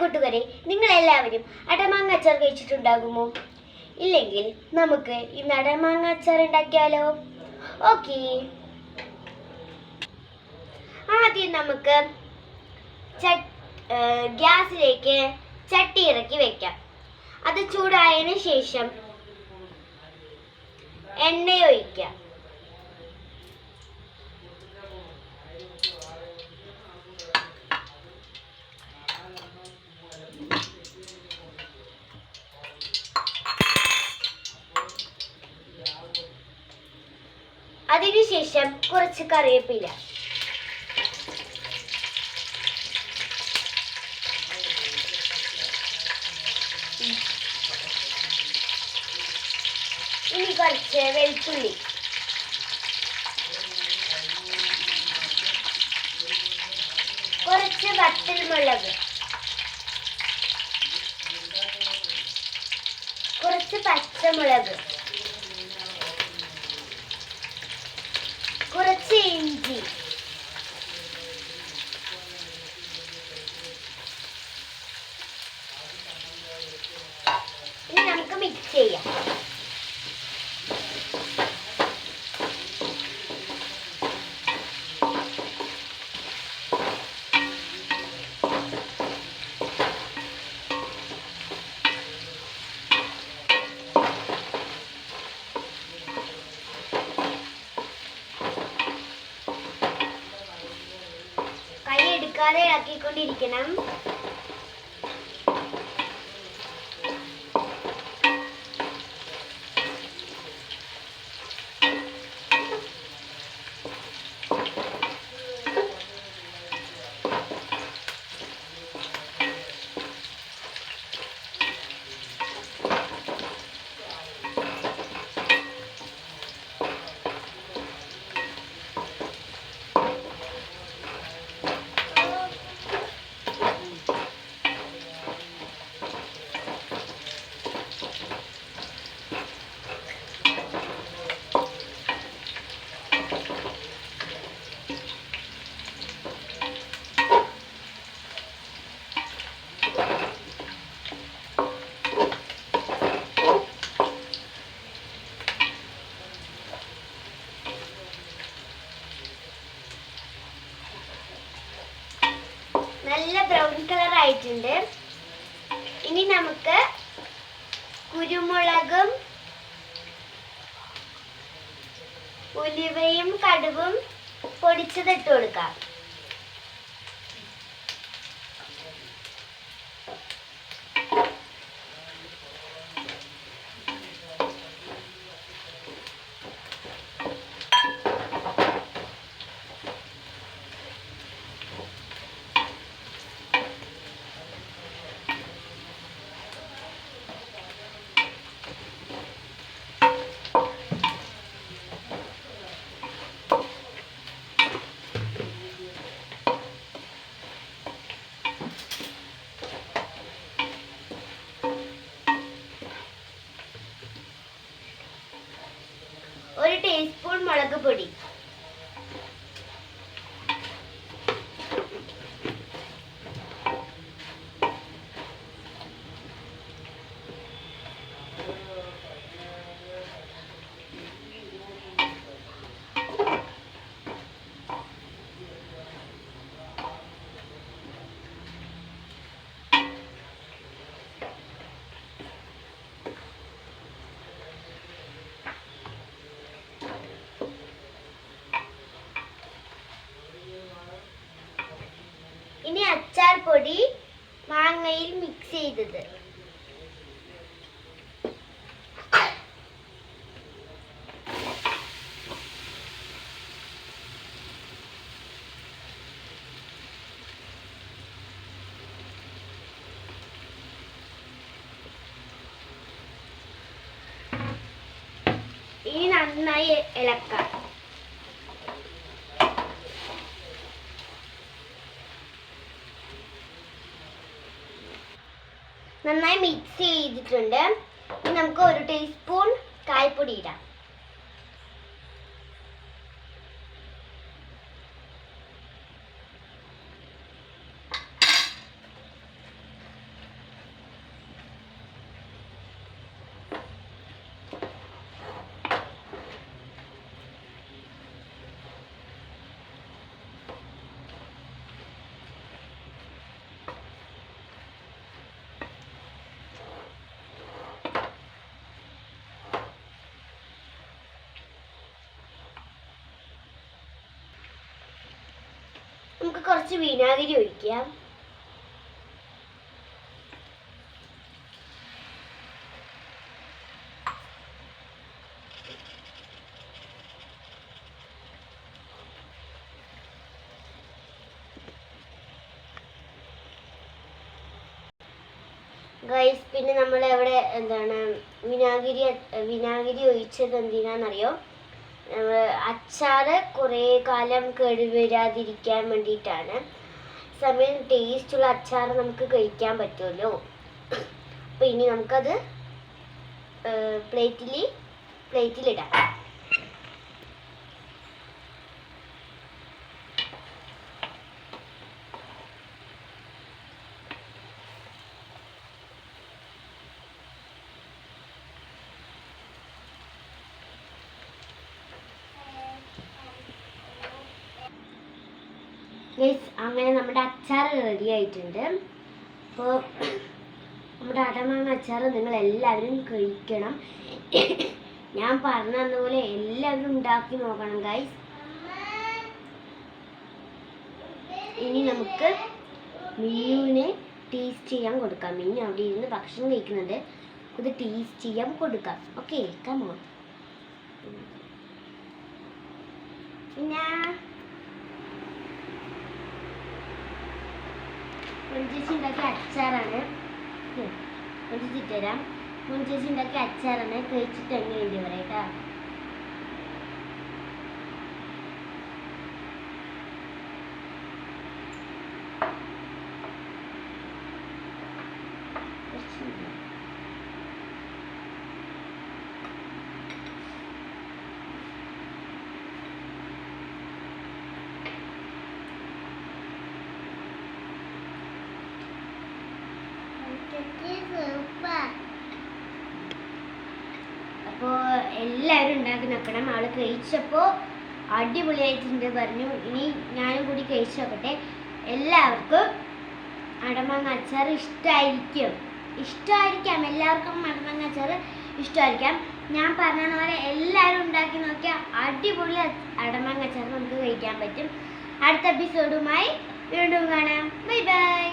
കൂട്ടുകാരെ നിങ്ങൾ എല്ലാവരും അടമാങ്ങ അച്ചാർ കഴിച്ചിട്ടുണ്ടാകുമോ? ഇല്ലെങ്കിൽ നമുക്ക് ഇന്ന് അടമാങ്ങ അച്ചാർ ഉണ്ടാക്കിയാലോ? ഓക്കെ. ആദ്യം നമുക്ക് ഗ്യാസിലേക്ക് ചട്ടി ഇറക്കി വെക്കാം. അത് ചൂടായതിനു ശേഷം എണ്ണ ഒഴിക്കാം. അതിനുശേഷം കുറച്ച് കറിവേപ്പില. ഇനി കുറച്ച് വെളുത്തുള്ളി. കുറച്ച് വറ്റൽമുളക്. കുറച്ച് പച്ചമുളക്. കുറച്ച് ഇഞ്ചി ഇനി നമുക്ക് മിക്സ് ചെയ്യാം. കൈ ആയിട്ടുണ്ട് ഇനി നമുക്ക് കുരുമുളകും ഉലുവയും കടുവും പൊടിച്ചതിട്ട് കൊടുക്കാം ഒരു ടീസ്പൂൺ മുളക് പൊടി ഇനി അച്ചാർ പൊടി മാങ്ങയിൽ മിക്സ് ചെയ്തത്. ഇനി നന്നായി ഇളക്കാം. നന്നായി മിക്സ് ചെയ്തിട്ടുണ്ട്. നമുക്ക് ഒരു ടീസ്പൂൺ കായ്പൊടി ഇടാം. നമുക്ക് കുറച്ച് വിനാഗിരി ഒഴിക്കാം. ഗൈസ് പിന്നെ നമ്മൾ എവിടെ എന്താണ് വിനാഗിരി വിനാഗിരി ഒഴിച്ചത് എന്തിനാണെന്നറിയോ അച്ചാറ് കുറേ കാലം കേടുവരാതിരിക്കാൻ വേണ്ടിയിട്ടാണ്. സമയം ടേസ്റ്റുള്ള അച്ചാർ നമുക്ക് കഴിക്കാൻ പറ്റുമല്ലോ. അപ്പോൾ ഇനി നമുക്കത് പ്ലേറ്റിൽ പ്ലേറ്റിലിടാം ഗൈസ് അങ്ങനെ നമ്മുടെ അച്ചാർ റെഡി ആയിട്ടുണ്ട്. അപ്പോൾ നമ്മുടെ അടമാങ്ങ അച്ചാർ നിങ്ങൾ എല്ലാവരും കഴിക്കണം. ഞാൻ പറഞ്ഞു തന്നപോലെ എല്ലാവരും ഉണ്ടാക്കി നോക്കണം ഗൈസ് ഇനി നമുക്ക് മിന്നുവിനെ ടേസ്റ്റ് ചെയ്യാൻ കൊടുക്കാം. മിന്നു അവിടെ ഇരുന്ന് ഭക്ഷണം കഴിക്കുന്നുണ്ട്. ഇത് ടേസ്റ്റ് ചെയ്യാൻ കൊടുക്കാം. ഓക്കെ കമോ പിന്നെ മുൻചേച്ചി ഉണ്ടാക്കിയ അച്ചാറാണ് മുൻചേച്ചി തരാം. മുൻചേച്ചി ഉണ്ടാക്കിയ അച്ചാറാണ് കഴിച്ചിട്ട് എങ്ങനെയുണ്ട് പറയട്ടാ അപ്പോൾ എല്ലാവരും ഉണ്ടാക്കി നോക്കണം അവൾ കഴിച്ചപ്പോൾ അടിപൊളിയായിട്ടുണ്ട് പറഞ്ഞു. ഇനി ഞാനും കൂടി കഴിച്ചു നോക്കട്ടെ. എല്ലാവർക്കും അടമങ്ങ അച്ചാർ ഇഷ്ടമായിരിക്കും ഇഷ്ടമായിരിക്കാം എല്ലാവർക്കും അടമങ്ങ അച്ചാർ ഇഷ്ടമായിരിക്കാം ഞാൻ പറഞ്ഞ പോലെ എല്ലാവരും ഉണ്ടാക്കി നോക്കിയാൽ അടിപൊളി അടമങ്ങ അച്ചാർ നമുക്ക് കഴിക്കാൻ പറ്റും. അടുത്ത എപ്പിസോഡുമായി വീണ്ടും കാണാം. Bye bye